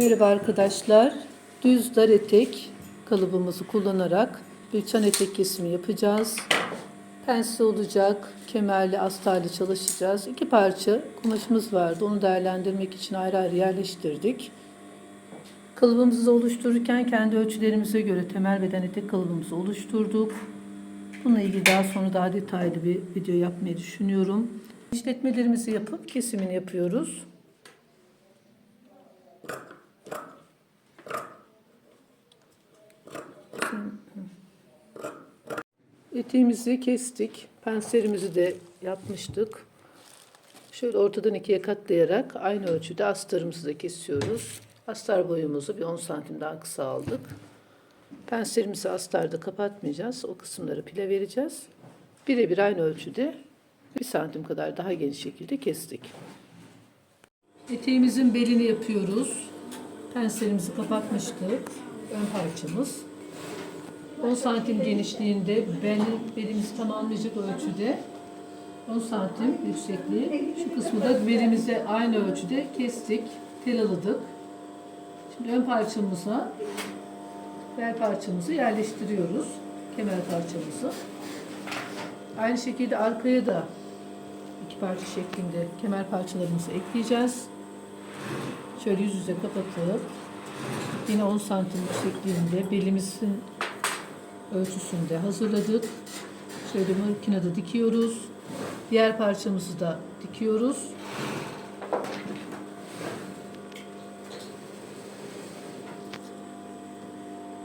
Merhaba arkadaşlar. Düz dar etek kalıbımızı kullanarak bir çan etek kesimi yapacağız. Pensi olacak, kemerli, astarlı çalışacağız. İki parça kumaşımız vardı. Onu değerlendirmek için ayrı ayrı yerleştirdik. Kalıbımızı oluştururken kendi ölçülerimize göre temel beden etek kalıbımızı oluşturduk. Bununla ilgili daha sonra daha detaylı bir video yapmayı düşünüyorum. İşletmelerimizi yapıp kesimini yapıyoruz. Eteğimizi kestik. Penserimizi de yapmıştık. Şöyle ortadan ikiye katlayarak aynı ölçüde astarımızı da kesiyoruz. Astar boyumuzu bir 10 santim daha kısa aldık. Penserimizi astarda kapatmayacağız. O kısımları pile vereceğiz. Birebir aynı ölçüde bir santim kadar daha geniş şekilde kestik. Eteğimizin belini yapıyoruz. Penserimizi kapatmıştık. Ön parçamız. 10 santim genişliğinde belin, belimizi tamamlayacak ölçüde 10 santim yüksekliği. Şu kısmı da belimize aynı ölçüde kestik, telaladık. Şimdi ön parçamıza bel parçamızı yerleştiriyoruz. Kemer parçamızı. Aynı şekilde arkaya da iki parça şeklinde kemer parçalarımızı ekleyeceğiz. Şöyle yüz yüze kapatıp yine 10 santim yüksekliğinde belimizin ölçüsünde hazırladık. Şöyle makinede dikiyoruz. Diğer parçamızı da dikiyoruz.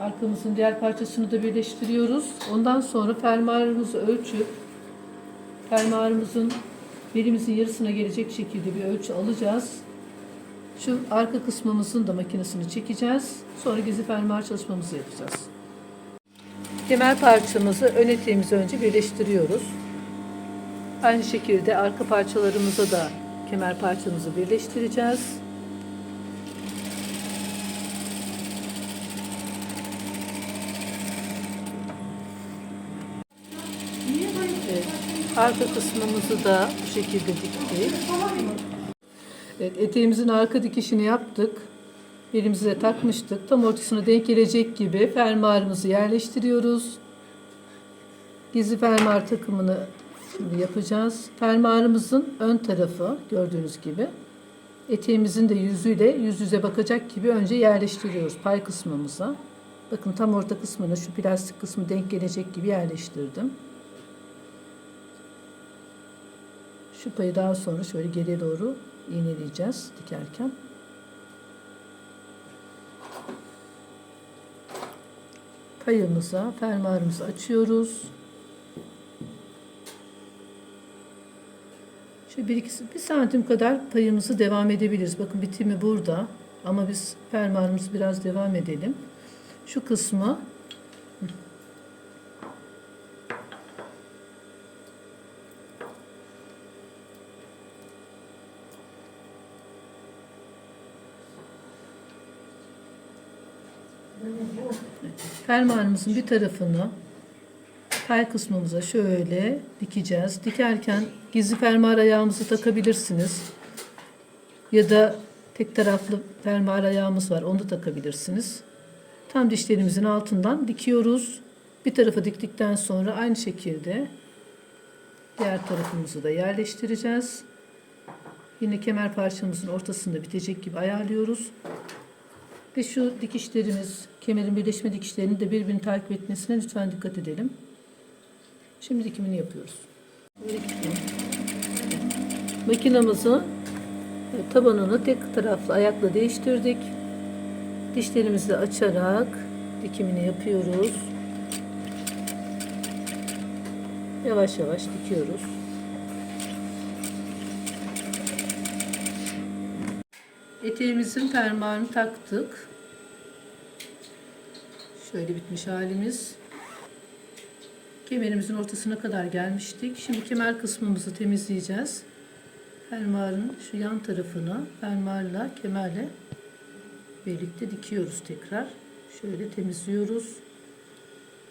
Arkamızın diğer parçasını da birleştiriyoruz. Ondan sonra fermuarımızı ölçüp fermuarımızın belimizin yarısına gelecek şekilde bir ölçü alacağız. Şu arka kısmımızın da makinesini çekeceğiz. Sonra gizli fermuar çalışmamızı yapacağız. Kemer parçamızı ön eteğimizi önce birleştiriyoruz. Aynı şekilde arka parçalarımıza da kemer parçamızı birleştireceğiz. Arka kısmımızı da bu şekilde diktik. Evet, eteğimizin arka dikişini yaptık. Elimize takmıştık. Tam ortasına denk gelecek gibi fermuarımızı yerleştiriyoruz. Gizli fermuar takımını şimdi yapacağız. Fermuarımızın ön tarafı gördüğünüz gibi eteğimizin de yüzüyle yüz yüze bakacak gibi önce yerleştiriyoruz pay kısmımıza. Bakın tam orta kısmına şu plastik kısmı denk gelecek gibi yerleştirdim. Şu payı daha sonra şöyle geriye doğru iğneleyeceğiz dikerken. Payımıza fermuarımızı açıyoruz. Şu bir, iki, bir santim kadar payımızı devam edebiliriz. Bakın bitimi burada. Ama biz fermuarımızı biraz devam edelim. Şu kısmı fermuarımızın bir tarafını pay kısmımıza şöyle dikeceğiz. Dikerken gizli fermuar ayağımızı takabilirsiniz. Ya da tek taraflı fermuar ayağımız var. Onu da takabilirsiniz. Tam dişlerimizin altından dikiyoruz. Bir tarafı diktikten sonra aynı şekilde diğer tarafımızı da yerleştireceğiz. Yine kemer parçamızın ortasında bitecek gibi ayarlıyoruz. Ve şu dikişlerimiz, kemerin birleşme dikişlerinin de birbirini takip etmesine lütfen dikkat edelim. Şimdi dikimini yapıyoruz. Makinamızın e, tabanını tek taraflı ayakla değiştirdik. Dişlerimizi açarak dikimini yapıyoruz. Yavaş yavaş dikiyoruz. Eteğimizin fermuarını taktık. Şöyle bitmiş halimiz. Kemerimizin ortasına kadar gelmiştik. Şimdi kemer kısmımızı temizleyeceğiz. Fermuarın şu yan tarafını fermuarla kemerle birlikte dikiyoruz tekrar. Şöyle temizliyoruz.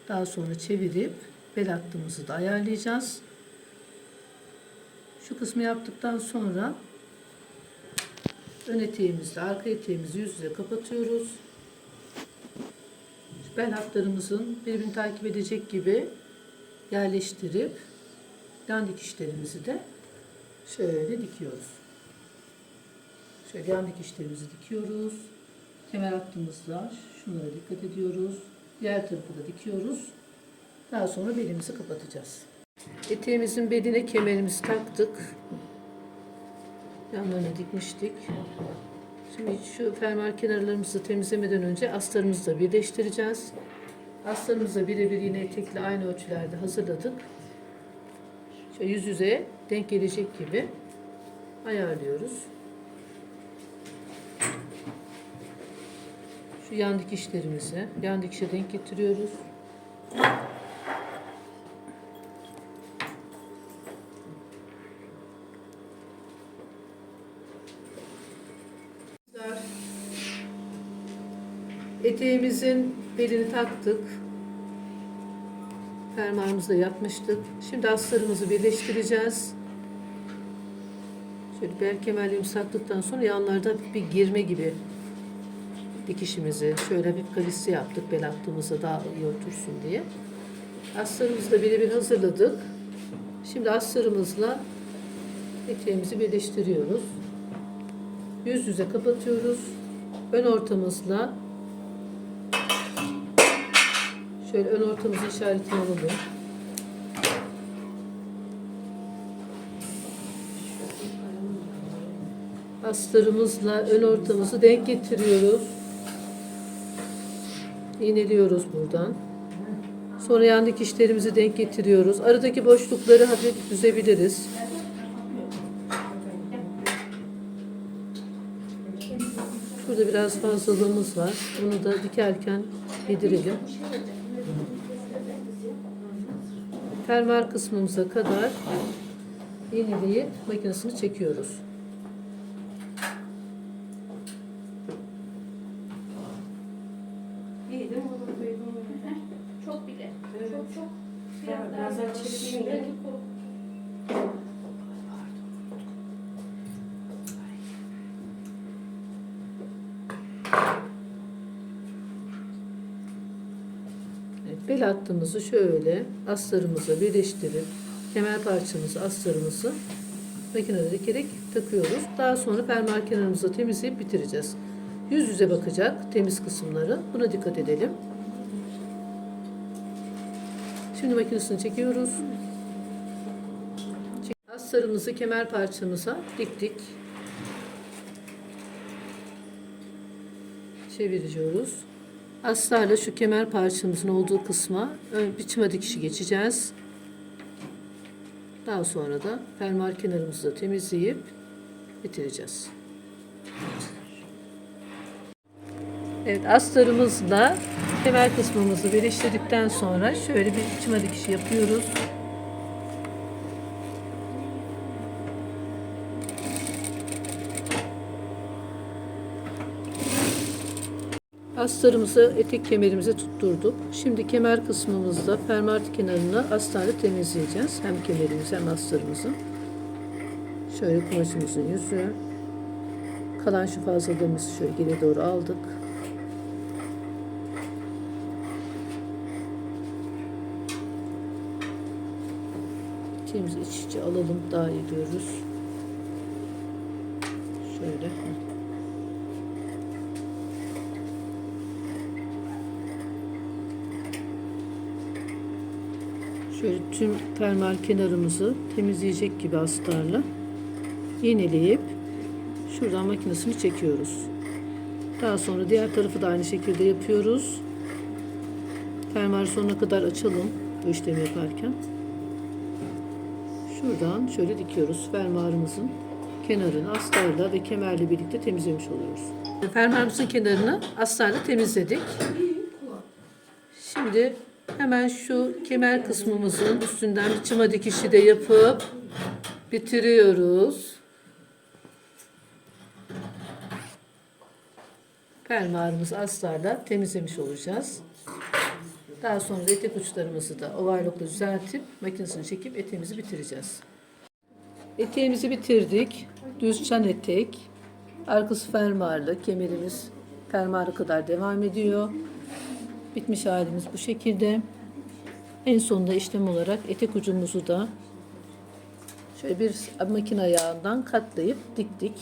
Daha sonra çevirip bel hattımızı da ayarlayacağız. Şu kısmı yaptıktan sonra ön eteğimizle arka eteğimizi yüz yüze kapatıyoruz. Bel hatlarımızın birbirini takip edecek gibi yerleştirip yan dikişlerimizi de şöyle dikiyoruz. Şöyle yan dikişlerimizi dikiyoruz. Kemer hattımızla şunlara dikkat ediyoruz. Diğer tarafı da dikiyoruz. Daha sonra belimizi kapatacağız. Eteğimizin beline kemerimizi taktık. Yanlarına dikmiştik. Şimdi şu fermuar kenarlarımızı temizlemeden önce astarımızı da birleştireceğiz. Astarımızı birebir yine etekle aynı ölçülerde hazırladık. Şöyle yüz yüze denk gelecek gibi ayarlıyoruz. Şu yan dikişlerimizi yan dikişe denk getiriyoruz. Eteğimizin belini taktık. Fermuarımızı da yapmıştık. Şimdi astarımızı birleştireceğiz. Şöyle bel kemerliğimizi taktıktan sonra yanlarda bir girme gibi dikişimizi şöyle bir kavisli yaptık bel attığımızda daha iyi otursun diye. Astarımızı da birebir hazırladık. Şimdi astarımızla eteğimizi birleştiriyoruz. Yüz yüze kapatıyoruz. Ön ortamızla şöyle ön ortamızın işaretini alalım. Astarımızla ön ortamızı denk getiriyoruz. İğneliyoruz buradan. Sonra yan dikişlerimizi denk getiriyoruz. Aradaki boşlukları hafif düzebiliriz. Şurada biraz fazlalığımız var. Bunu da dikerken yedirelim. Fermuar kısmımıza kadar iğneleyip makinesini çekiyoruz. İyi değil mi? Onu koydum öyle. Çok bile. Evet. Çok çok. Biraz Biraz daha daha çekeyim çekeyim. de. Evet, bel hattımızı şöyle astarımızla birleştirip kemer parçamızı astarımızı makinede dikerek takıyoruz. Daha sonra fermuar kenarımızı temizleyip bitireceğiz. Yüz yüze bakacak temiz kısımları. Buna dikkat edelim. Şimdi makinesini çekiyoruz. Çek- Astarımızı kemer parçamıza diktik. Çeviriyoruz. Astarla şu kemer parçamızın olduğu kısma ön biçime dikişi geçeceğiz. Daha sonra da fermuar kenarımızı da temizleyip bitireceğiz. Evet astarımızla kemer kısmımızı birleştirdikten sonra şöyle bir biçime dikişi yapıyoruz. Astarımızı etek kemerimize tutturduk. Şimdi kemer kısmımızda fermuar kenarını astarla temizleyeceğiz. Hem kemerimizi hem astarımızı. Şöyle kumaşımızın yüzü. Kalan şu fazlalığımızı şöyle geri doğru aldık. İkimizi iç içe alalım daha iyi görürüz. Şöyle. Şöyle tüm fermuar kenarımızı temizleyecek gibi astarla iğneleyip şuradan makinesini çekiyoruz. Daha sonra diğer tarafı da aynı şekilde yapıyoruz. Fermuarı sonuna kadar açalım bu işlemi yaparken. Şuradan şöyle dikiyoruz fermuarımızın kenarını astarla ve kemerle birlikte temizlemiş oluyoruz. Fermuarımızın kenarını astarla temizledik. Şimdi hemen şu kemer kısmımızın üstünden bir çıma dikişi de yapıp bitiriyoruz. Fermuarımızı astarla temizlemiş olacağız. Daha sonra etek uçlarımızı da overlockla düzeltip makinesini çekip eteğimizi bitireceğiz. Eteğimizi bitirdik. Düz çan etek. Arkası fermuarlı. Kemerimiz fermuara kadar devam ediyor. Bitmiş halimiz bu şekilde. En sonunda işlem olarak etek ucumuzu da şöyle bir makine ayağından katlayıp diktik.